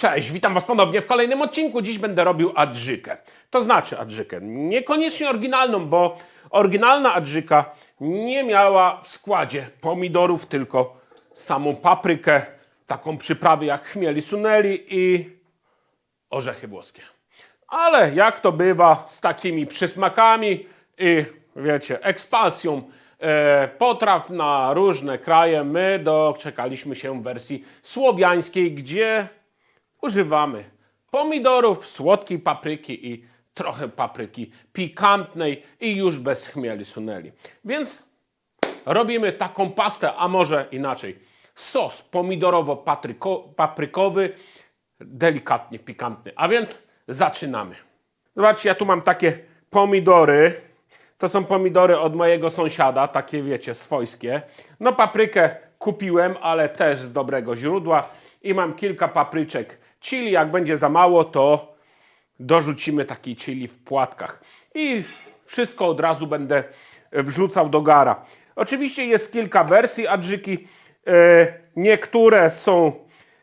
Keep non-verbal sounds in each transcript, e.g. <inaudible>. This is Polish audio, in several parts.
Cześć, witam Was ponownie w kolejnym odcinku. Dziś będę robił adżykę. To znaczy adżykę. Niekoniecznie oryginalną, bo oryginalna adżyka nie miała w składzie pomidorów, tylko samą paprykę, taką przyprawę jak chmieli suneli i orzechy włoskie. Ale jak to bywa z takimi przysmakami i wiecie, ekspansją e, potraw na różne kraje, my doczekaliśmy się wersji słowiańskiej, gdzie używamy pomidorów, słodkiej papryki i trochę papryki pikantnej i już bez chmieli suneli. Więc robimy taką pastę, a może inaczej. Sos pomidorowo-paprykowy, delikatnie pikantny. A więc zaczynamy. Zobaczcie, ja tu mam takie pomidory. To są pomidory od mojego sąsiada, takie wiecie, swojskie. No paprykę kupiłem, ale też z dobrego źródła. I mam kilka papryczek chili. Jak będzie za mało, to dorzucimy takiej chili w płatkach. I wszystko od razu będę wrzucał do gara. Oczywiście jest kilka wersji adżyki. E, Niektóre są,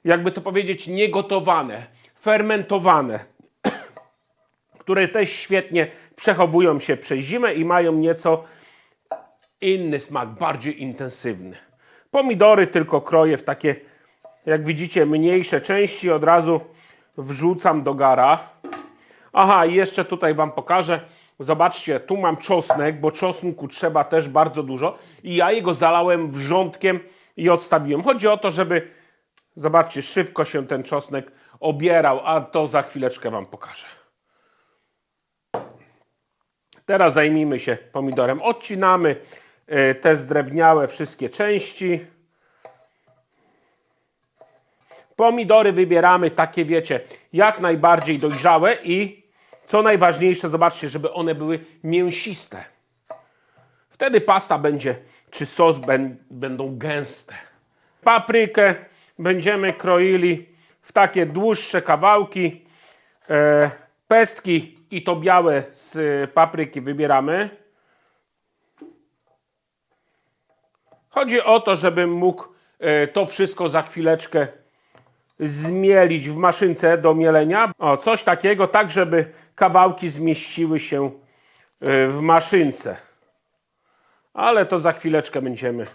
jakby to powiedzieć, niegotowane, fermentowane, <coughs> które też świetnie przechowują się przez zimę i mają nieco inny smak, bardziej intensywny. Pomidory tylko kroję w takie, jak widzicie, mniejsze części. Od razu wrzucam do gara. Aha, i jeszcze tutaj Wam pokażę. Zobaczcie, tu mam czosnek, bo czosnku trzeba też bardzo dużo. I ja jego zalałem wrzątkiem i odstawiłem. Chodzi o to, żeby, zobaczcie, szybko się ten czosnek obierał, a to za chwileczkę Wam pokażę. Teraz zajmijmy się pomidorem. Odcinamy e, te zdrewniałe wszystkie części. Pomidory wybieramy takie, wiecie, jak najbardziej dojrzałe i co najważniejsze, zobaczcie, żeby one były mięsiste. Wtedy pasta będzie, czy sos będą gęste. Paprykę będziemy kroili w takie dłuższe kawałki. E, pestki i to białe z papryki wybieramy. Chodzi o to, żebym mógł e, to wszystko za chwileczkę zmielić w maszynce do mielenia. O, coś takiego, tak żeby kawałki zmieściły się e, w maszynce. Ale to za chwileczkę będziemy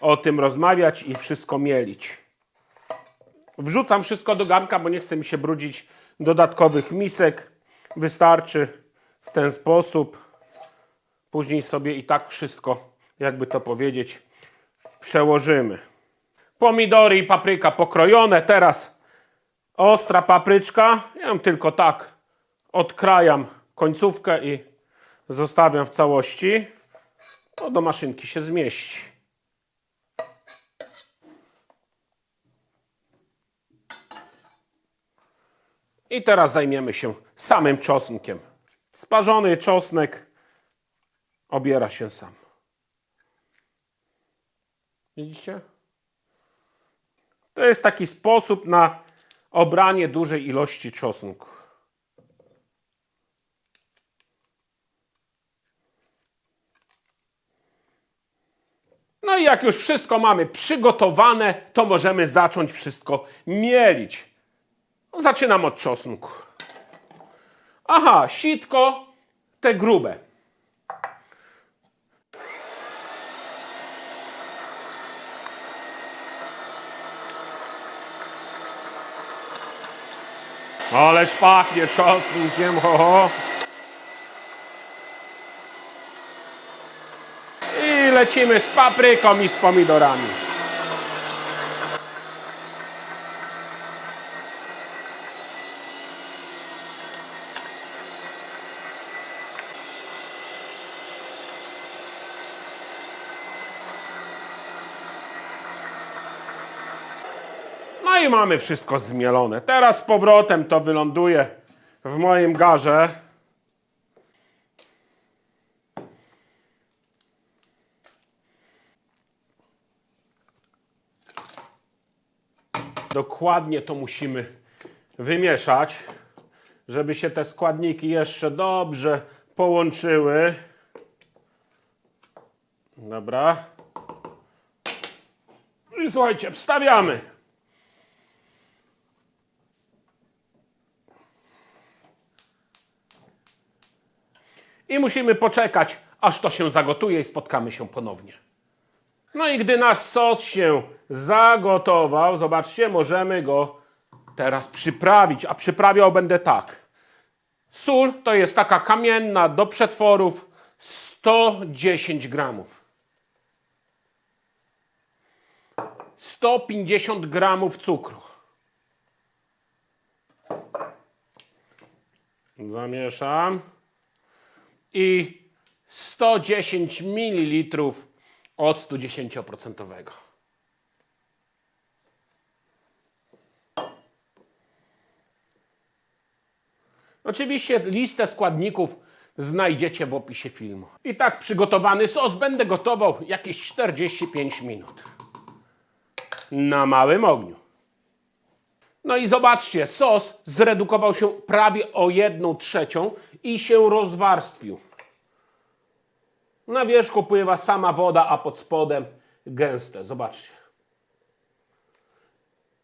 o tym rozmawiać i wszystko mielić. Wrzucam wszystko do garnka, bo nie chce mi się brudzić dodatkowych misek. Wystarczy w ten sposób. Później sobie i tak wszystko, jakby to powiedzieć, przełożymy. Pomidory i papryka pokrojone. Teraz ostra papryczka. Ja ją tylko tak odkrajam końcówkę i zostawiam w całości. To do maszynki się zmieści. I teraz zajmiemy się samym czosnkiem. Sparzony czosnek obiera się sam. Widzicie? To jest taki sposób na obranie dużej ilości czosnku. No i jak już wszystko mamy przygotowane, to możemy zacząć wszystko mielić. Zaczynam od czosnku. Aha, sitko, te grube. Ależ pachnie czosnkiem, ho, ho. I lecimy z papryką i z pomidorami. I mamy wszystko zmielone. Teraz z powrotem to wyląduje w moim garze. Dokładnie to musimy wymieszać, żeby się te składniki jeszcze dobrze połączyły. Dobra. I słuchajcie, wstawiamy. Musimy poczekać, aż to się zagotuje i spotkamy się ponownie. No i gdy nasz sos się zagotował, zobaczcie, możemy go teraz przyprawić. A przyprawiał będę tak. Sól to jest taka kamienna do przetworów 110 gramów. 150 gramów cukru. Zamieszam. I 110 ml octu 10%. Oczywiście listę składników znajdziecie w opisie filmu. I tak przygotowany sos będę gotował jakieś 45 minut. Na małym ogniu. No i zobaczcie, sos zredukował się prawie o 1 trzecią i się rozwarstwił. Na wierzchu pływa sama woda, a pod spodem gęste. Zobaczcie.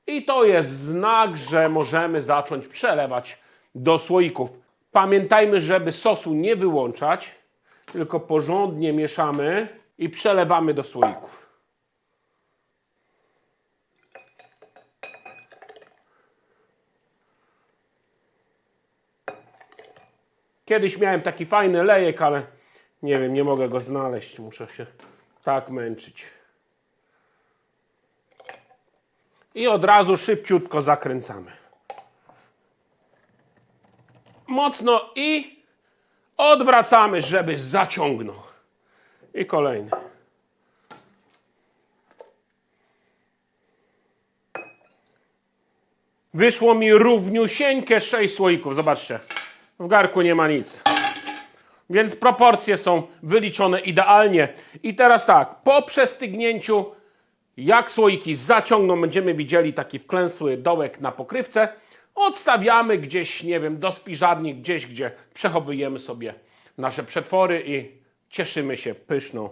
I to jest znak, że możemy zacząć przelewać do słoików. Pamiętajmy, żeby sosu nie wyłączać, tylko porządnie mieszamy i przelewamy do słoików. Kiedyś miałem taki fajny lejek, ale nie wiem, nie mogę go znaleźć. Muszę się tak męczyć. I od razu szybciutko zakręcamy. Mocno i odwracamy, żeby zaciągnął. I kolejny. Wyszło mi równiusieńkie 6 słoików. Zobaczcie. W garku nie ma nic. Więc proporcje są wyliczone idealnie. I teraz tak, po przestygnięciu, jak słoiki zaciągną, będziemy widzieli taki wklęsły dołek na pokrywce. Odstawiamy gdzieś, nie wiem, do spiżarni, gdzieś, gdzie przechowujemy sobie nasze przetwory i cieszymy się pyszną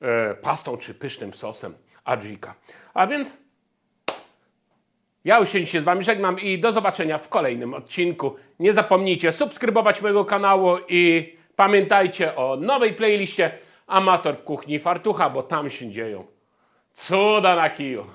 e, pastą czy pysznym sosem adżika. A więc ja już się z Wami żegnam i do zobaczenia w kolejnym odcinku. Nie zapomnijcie subskrybować mojego kanału i pamiętajcie o nowej playliście Amator w kuchni Fartucha, bo tam się dzieją cuda na kiju.